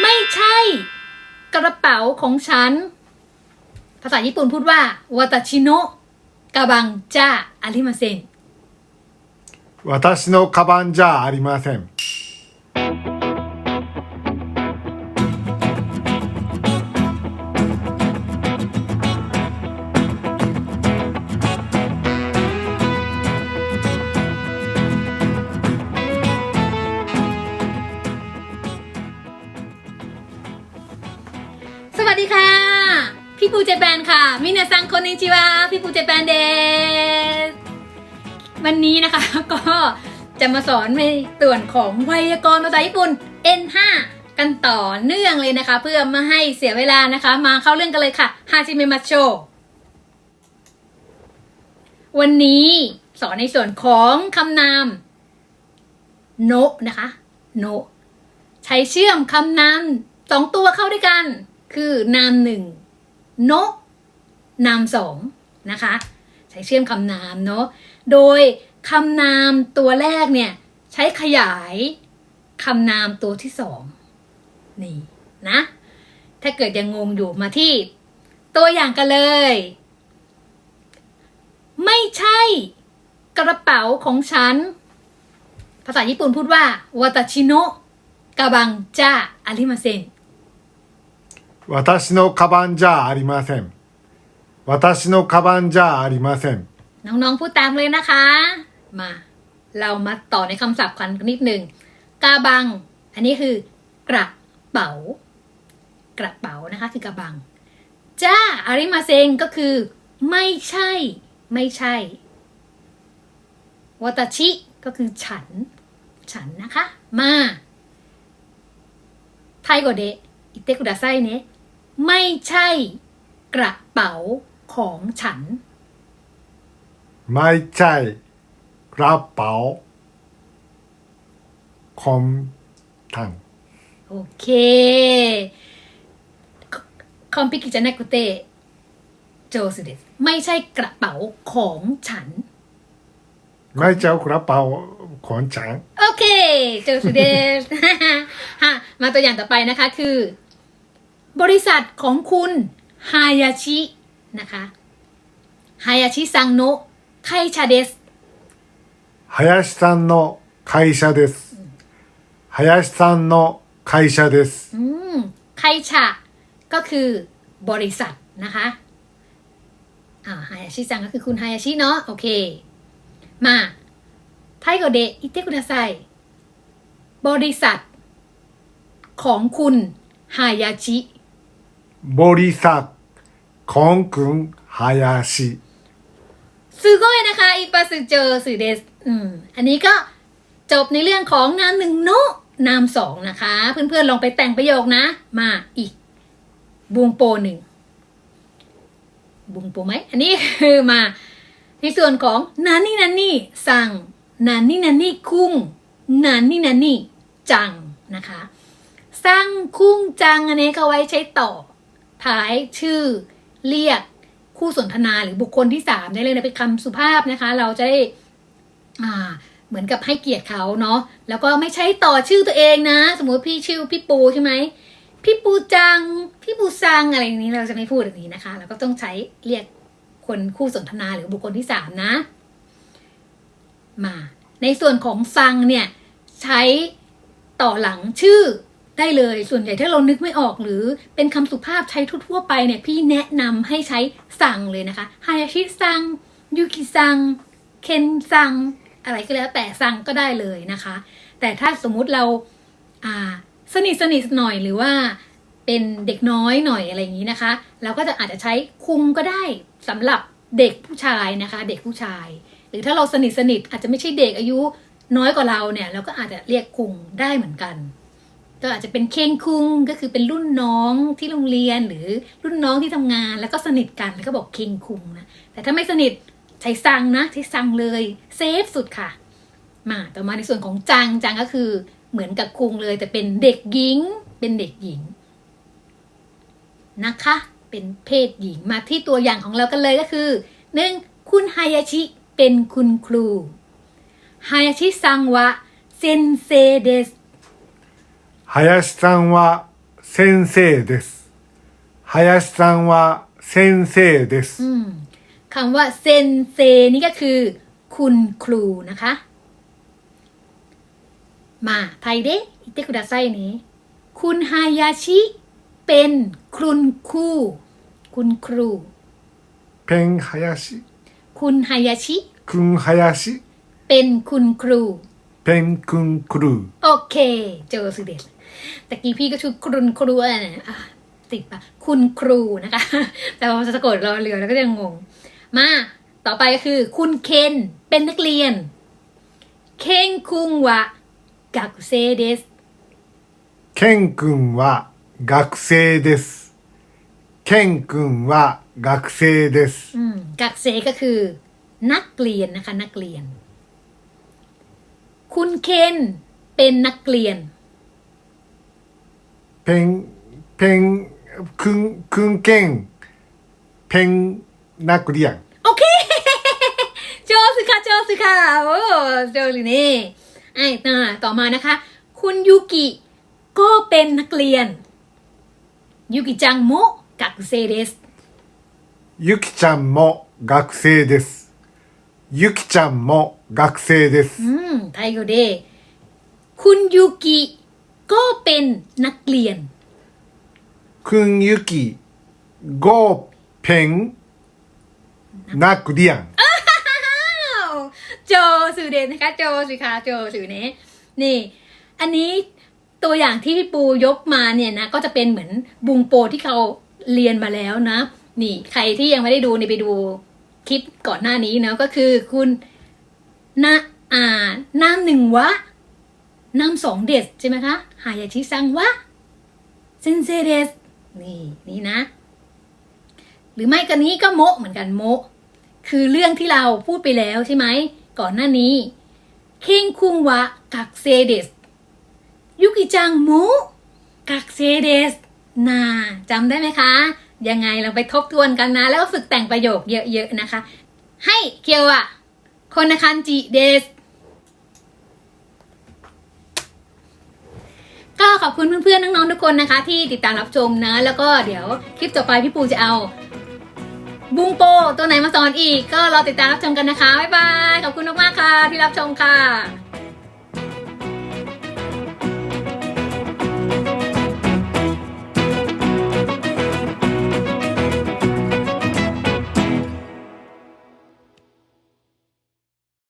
ไม่ใช่ กระเป๋าของฉัน ภาษาญี่ปุ่นพูดว่าวาตาชิโนะกาบังจ้าอาริมาเซน 私のカバンじゃありません。 ดีค่ะ พี่ปูเจแปนค่ะมินาซังคนนิจิวะพี่ปูเจแปนเดสวันนี้นะคะก็จะมาสอนในส่วนของไวยากรณ์ภาษาญี่ปุ่น N5 กันต่อเนื่องเลยนะคะ เพื่อไม่ให้เสียเวลานะคะ มาเข้าเรื่องกันเลยค่ะฮาจิเมมัชโชวันนี้สอนในส่วนของคำนามโนะนะคะโนะใช้เชื่อมคำนามสองตัวเข้าด้วยกัน คือนามหนึ่งโนะนามสองนะคะ ใช้เชื่อมคำนามเนาะโดยคำนามตัวแรกเนี่ย ใช้ขยายคำนามตัวที่สองนี่นะ ถ้าเกิดยังงงอยู่มาที่ ตัวอย่างกันเลย ไม่ใช่กระเป๋าของฉัน ภาษาญี่ปุ่นพูดว่าวาตาชิโนะกาบังจ้าอาริมาเซน 私のカバンじゃありません。私のカバンじゃありません。 น้องๆพูดตามเลยนะคะ มา เรามาต่อในคำศัพท์กันนิดหนึ่งกาบัง อันนี้คือ กระเป๋า กระเป๋านะคะ คือกระบัง จ้าอาริมาเซงก็คือ ไม่ใช่ ไม่ใช่วาตาชิก็คือฉัน ฉันนะคะ มาไทโกเดะอิเตกุดาไซเนะ ไม่ใช่กระเป๋าของฉัน ไม่ใช่กระเป๋าของท่านโอเคคอมพิกิจะนักุเตโจสุเดสไม่ใช่กระเป๋าของฉัน ไม่ใช่กระเป๋าของฉัน โอเค โจสุเดส ฮะ มาตัวอย่างต่อไปนะคะคือ บริษัทของคุณฮายาชินะคะฮายาชิซังโนะไคชาเดส 林さんの会社です。林さんの会社です。 อืมไคชะก็คือบริษัทนะคะอ่าฮายาชิซังก็คือคุณฮายาชิเนาะโอเค มาไทโกเดอิเตกุดาไซบริษัท ของคุณฮายาชิ บริษัทของคุณ林ซื้อก้อยนะคะ อีปาสึเจอสือเดสอืมอันนี้ก็จบในเรื่องของนามหนึ่งโนะนามสองนะคะ เพื่อนๆลองไปแต่งประโยคนะ มาอีกบุงโปหนึ่งบุงโปไหมอันนี้คือมาในส่วนของนานี่นานี่สั่งนานี่นานี่คุ้งนานี่นานี่จังนะคะ สั่งคุ้งจังอันนี้ก็ไว้ใช้ต่อ ท้ายชื่อเรียกคู่สนทนาหรือบุคคลที่สามได้เลยนะเป็นคำสุภาพนะคะ เราจะได้อ่าเหมือนกับให้เกียรติเขาเนาะแล้วก็ไม่ใช้ต่อชื่อตัวเองนะ สมมติพี่ชื่อพี่ปูใช่ไหมพี่ปูจัง พี่ปูซังอะไรอย่างนี้เราจะไม่พูดแบบนี้นะคะ เราก็ต้องใช้เรียกคนคู่สนทนาหรือบุคคลที่สามนะ มา ในส่วนของซังเนี่ย ใช้ต่อหลังชื่อ ได้เลย ส่วนใหญ่ถ้าเรานึกไม่ออกหรือเป็นคำสุภาพใช้ทั่วๆไปเนี่ยพี่แนะนำให้ใช้สั่งเลยนะคะฮายาชิซังยูกิซังเคนซังอะไรก็แล้วแต่สั่งก็ได้เลยนะคะ แต่ถ้าสมมุติเราอ่าสนิทสนิทหน่อยหรือว่าเป็นเด็กน้อยหน่อยอะไรอย่างนี้นะคะ เราก็จะอาจจะใช้คุมก็ได้สำหรับเด็กผู้ชายนะคะ เด็กผู้ชาย หรือถ้าเราสนิทสนิทอาจจะไม่ใช่เด็กอายุน้อยกว่าเราเนี่ย เราก็อาจจะเรียกคุงได้เหมือนกัน ก็อาจจะเป็นเคงคุงก็คือเป็นรุ่นน้องที่โรงเรียนหรือรุ่นน้องที่ทำงาน แล้วก็สนิทกันแล้วก็บอกเคงคุงนะแต่ถ้าไม่สนิทใช้ซังนะใช้ซังเลยเซฟสุดค่ะ มาต่อมาในส่วนของจังจังก็คือเหมือนกับคุงเลย แต่เป็นเด็กหญิง เป็นเด็กหญิงนะคะ เป็นเพศหญิงมาที่ตัวอย่างของเรากันเลยก็คือหนึ่งคุณฮายาชิเป็นคุณครูฮายาชิซังวะเซนเซเดส 林さんは 先生です。林さんは先生です。 อืมคำว่าเซนเซนี่ก็คือ คุณครูนะคะ มาไทยเดะอิเตคุดาไซนี้ คุณฮายาชิเป็นคุณครู คุณครู ペン林、 คุณฮายาชิ くん林、 เป็นคุณครู ペンくんクルー。 โอเค เจอสุดเด็ดตะกี้พี่ก็ชื่อคุณครูอะไรนะอ่ะติดปะคุณครูนะคะ แต่พอสะกดรอเรือแล้วก็ยังงง มา ต่อไปก็คือ คุณเคนเป็นนักเรียน เคนคุงวะกักเซเดส ケンくんは学生です。ケンくんは学生です。 อืมกักเซก็คือ นักเรียนนะคะ นักเรียน คุณเคนเป็นนักเรียน ペン、ペン、くん、くんけん、ペン、นักเรียน โอเค โจสึค่ะโจสึค่ะโอ้โจลิเน่ไอ้ต่อต่อมานะคะ คุณยูกิก็เป็นนักเรียน ยูกิจังโมะกักเซเดส ゆきちゃんも学生です。ゆきちゃんも 学生です。 อืมไทยโกเดคุณยูกิก็เป็นนักเรียน くんゆき、ごペン、นักเรียน อ้าวโจสุเดนนะคะ โจสุค่ะโจสุเนะนี่ อันนี้ตัวอย่างที่พี่ปูยกมาเนี่ยนะ ก็จะเป็นเหมือนบุงโปที่เขาเรียนมาแล้วนะ นี่ ใครที่ยังไม่ได้ดูเนี่ยไปดูคลิปก่อนหน้านี้เนาะก็คือคุณ นะอ่านาหนึ่งวะนามสองเดสใช่ไหมคะฮายาชิซังวะเซนเซเดสนี่นี่นะ หรือไม่กันนี้ก็โมเหมือนกันโมคือเรื่องที่เราพูดไปแล้วใช่ไหม ก่อนหน้านี้ เคงคุงวะกักเซเดสยุกิจังมุกักเซเดสนาจำได้ไหมคะ ยังไงเราไปทบทวนกันนะ แล้วก็ฝึกแต่งประโยคเยอะๆนะคะ ให้เคียวอะ คนคันจิเดสก็ขอบคุณเพื่อนๆน้องๆทุกคนนะคะ ที่ติดตามรับชมนะ แล้วก็เดี๋ยวคลิปต่อไปพี่ปูจะเอาบุงโปตัวไหนมาสอนอีก ก็รอติดตามรับชมกันนะคะ บ๊ายบาย ขอบคุณมากๆค่ะที่รับชมค่ะ